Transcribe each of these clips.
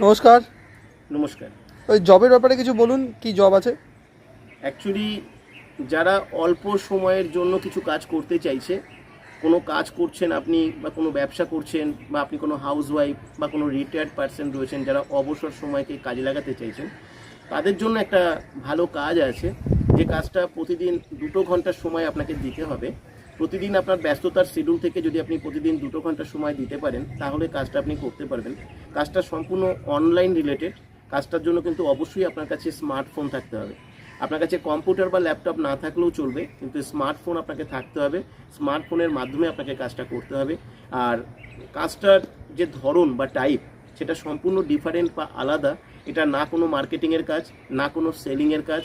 নমস্কার। নমস্কার। ওই জবের ব্যাপারে কিছু বলুন কি জব আছে? অ্যাকচুয়ালি যারা অল্প সময়ের জন্য কিছু কাজ করতে চাইছে কোনো কাজ করছেন আপনি বা কোনো ব্যবসা করছেন বা আপনি কোনো হাউসওয়াইফ বা কোনো রিটায়ার্ড পার্সন রয়েছেন যারা অবসর সময়কে কাজে লাগাতে চাইছেন তাদের জন্য একটা ভালো কাজ আছে। যে কাজটা প্রতিদিন দুটো ঘণ্টার সময় আপনাকে দিতে হবে। প্রতিদিন আপনার ব্যস্ততার শিডিউল থেকে যদি আপনি প্রতিদিন দুটো ঘণ্টা সময় দিতে পারেন, তাহলে কাজটা আপনি করতে পারবেন। কাজটা সম্পূর্ণ অনলাইন রিলেটেড কাজটার জন্য কিন্তু অবশ্যই আপনার কাছে স্মার্টফোন থাকতে হবে। আপনার কাছে কম্পিউটার বা ল্যাপটপ না থাকলেও চলবে, কিন্তু স্মার্টফোন আপনাকে থাকতে হবে। স্মার্টফোনের মাধ্যমে আপনাকে কাজটা করতে হবে। আর কাজটার যে ধরন বা টাইপ সেটা সম্পূর্ণ ডিফারেন্ট বা আলাদা। এটা না কোনো মার্কেটিংয়ের কাজ, না কোনো সেলিংয়ের কাজ,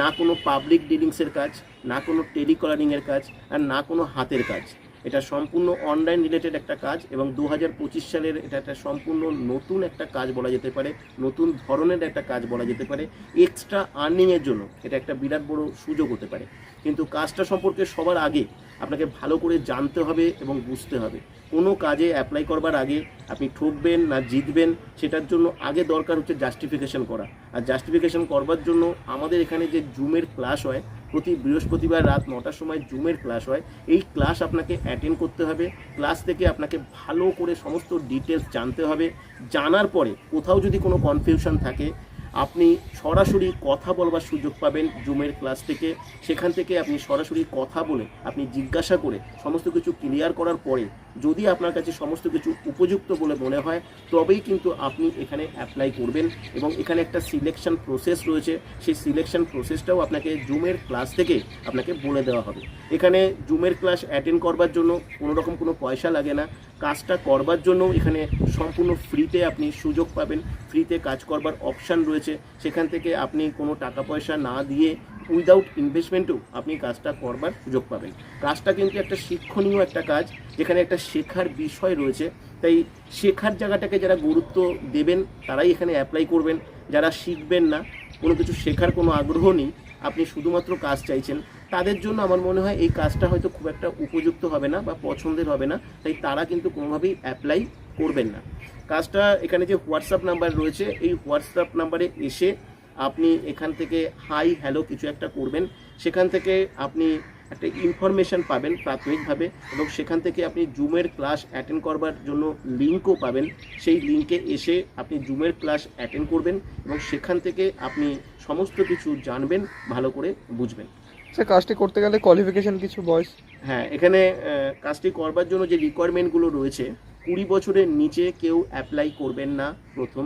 না কোনো পাবলিক ডিলিংসের কাজ, না কোনো টেলিকলারিংয়ের কাজ, আর না কোনো হাতের কাজ। এটা সম্পূর্ণ অনলাইন রিলেটেড একটা কাজ এবং দু হাজার পঁচিশ সালের এটা একটা সম্পূর্ণ নতুন একটা কাজ বলা যেতে পারে, নতুন ধরনের একটা কাজ বলা যেতে পারে এক্সট্রা আর্নিংয়ের জন্য এটা একটা বিরাট বড় সুযোগ হতে পারে। কিন্তু কাজটা সম্পর্কে সবার আগে আপনাকে ভালো করে জানতে হবে এবং বুঝতে হবে। কোনো কাজে অ্যাপ্লাই করবার আগে আপনি ঠকবেন না জিতবেন সেটার জন্য আগে দরকার হচ্ছে জাস্টিফিকেশন করা। আর জাস্টিফিকেশন করবার জন্য আমাদের এখানে যে জুমের ক্লাস হয় প্রতি বৃহস্পতিবার রাত নটার সময় জুমের ক্লাস হয়। এই ক্লাস আপনাকে অ্যাটেন্ড করতে হবে। ক্লাস থেকে আপনাকে ভালো করে সমস্ত ডিটেলস জানতে হবে। জানার পরে কোথাও যদি কোনো কনফিউশন থাকে আপনি সরাসরি কথা বলবার সুযোগ পাবেন জুমের ক্লাস থেকে। সেখান থেকে আপনি সরাসরি কথা বলে, আপনি জিজ্ঞাসা করে সমস্ত কিছু ক্লিয়ার করার পরে যদি আপনার কাছে সমস্ত কিছু উপযুক্ত বলে মনে হয়, তবেই কিন্তু আপনি এখানে অ্যাপ্লাই করবেন এবং এখানে একটা সিলেকশন প্রসেস রয়েছে। সেই সিলেকশন প্রসেসটাও আপনাকে জুমের ক্লাস থেকে আপনাকে বলে দেওয়া হবে। এখানে জুমের ক্লাস অ্যাটেন্ড করবার জন্য কোনো রকম কোনো পয়সা লাগে না। কাজটা করবার জন্য এখানে সম্পূর্ণ ফ্রিতে আপনি সুযোগ পাবেন। ফ্রিতে কাজ করবার অপশান রয়েছে। সেখান থেকে আপনি কোনো টাকা পয়সা না দিয়ে উইদাউট ইনভেস্টমেন্টও আপনি কাজটা করবার সুযোগ পাবেন। কাজটা কিন্তু একটা শিক্ষণীয় একটা কাজ, যেখানে একটা শেখার বিষয় রয়েছে। তাই শেখার জায়গাটাকে যারা গুরুত্ব দেবেন, তারাই এখানে অ্যাপ্লাই করবেন। যারা শিখবেন না, কোনো কিছু শেখার কোনো আগ্রহ নেই, আপনি শুধুমাত্র কাজ চাইছেন, তাদের জন্য আমার মনে হয় এই কাজটা হয়তো খুব একটা উপযুক্ত হবে না বা পছন্দের হবে না। তাই তারা কিন্তু কোনোভাবেই অ্যাপ্লাই করবেন না। কাজটা এখানে যে হোয়াটসঅ্যাপ নাম্বার রয়েছে এই হোয়াটসঅ্যাপ নাম্বারে এসে আপনি এখান থেকে হাই হ্যালো কিছু একটা করবেন। সেখান থেকে আপনি একটা ইনফরমেশন পাবেন প্রাথমিকভাবে এবং সেখান থেকে আপনি জুমের ক্লাস অ্যাটেন্ড করবার জন্য লিঙ্কও পাবেন। সেই লিঙ্কে এসে আপনি জুমের ক্লাস অ্যাটেন্ড করবেন এবং সেখান থেকে আপনি সমস্ত কিছু জানবেন ভালো করে বুঝবেন। স্যার কাজটি করতে গেলে কোয়ালিফিকেশন কিছু বয়স হ্যাঁ এখানে কাজটি করবার জন্য যে রিকোয়ারমেন্টগুলো রয়েছে কুড়ি বছরের নিচে কেউ অ্যাপ্লাই করবেন না প্রথম।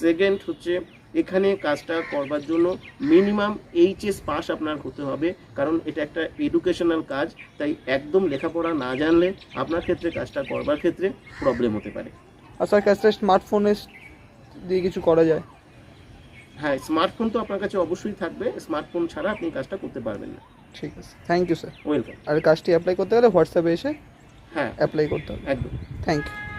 সেকেন্ড হচ্ছে এখানে কাজটা করবার জন্য মিনিমাম এইচএস পাস আপনার হতে হবে কারণ এটা একটা এডুকেশনাল কাজ তাই একদম লেখাপড়া না জানলে আপনার ক্ষেত্রে কাজটা করবার ক্ষেত্রে প্রবলেম হতে পারে। আর স্যার কাজটা স্মার্টফোনে দিয়ে কিছু করা যায়? হ্যাঁ স্মার্টফোন তো আপনার কাছে অবশ্যই থাকবে স্মার্টফোন ছাড়া আপনি কাজটা করতে পারবেন না। ঠিক আছে। থ্যাংক ইউ স্যার ওয়েলকাম আর কাজটি অ্যাপ্লাই করতে গেলে হোয়াটসঅ্যাপে এসে হ্যাঁ। অ্যাপ্লাই করতে হবে। একদম। Thank you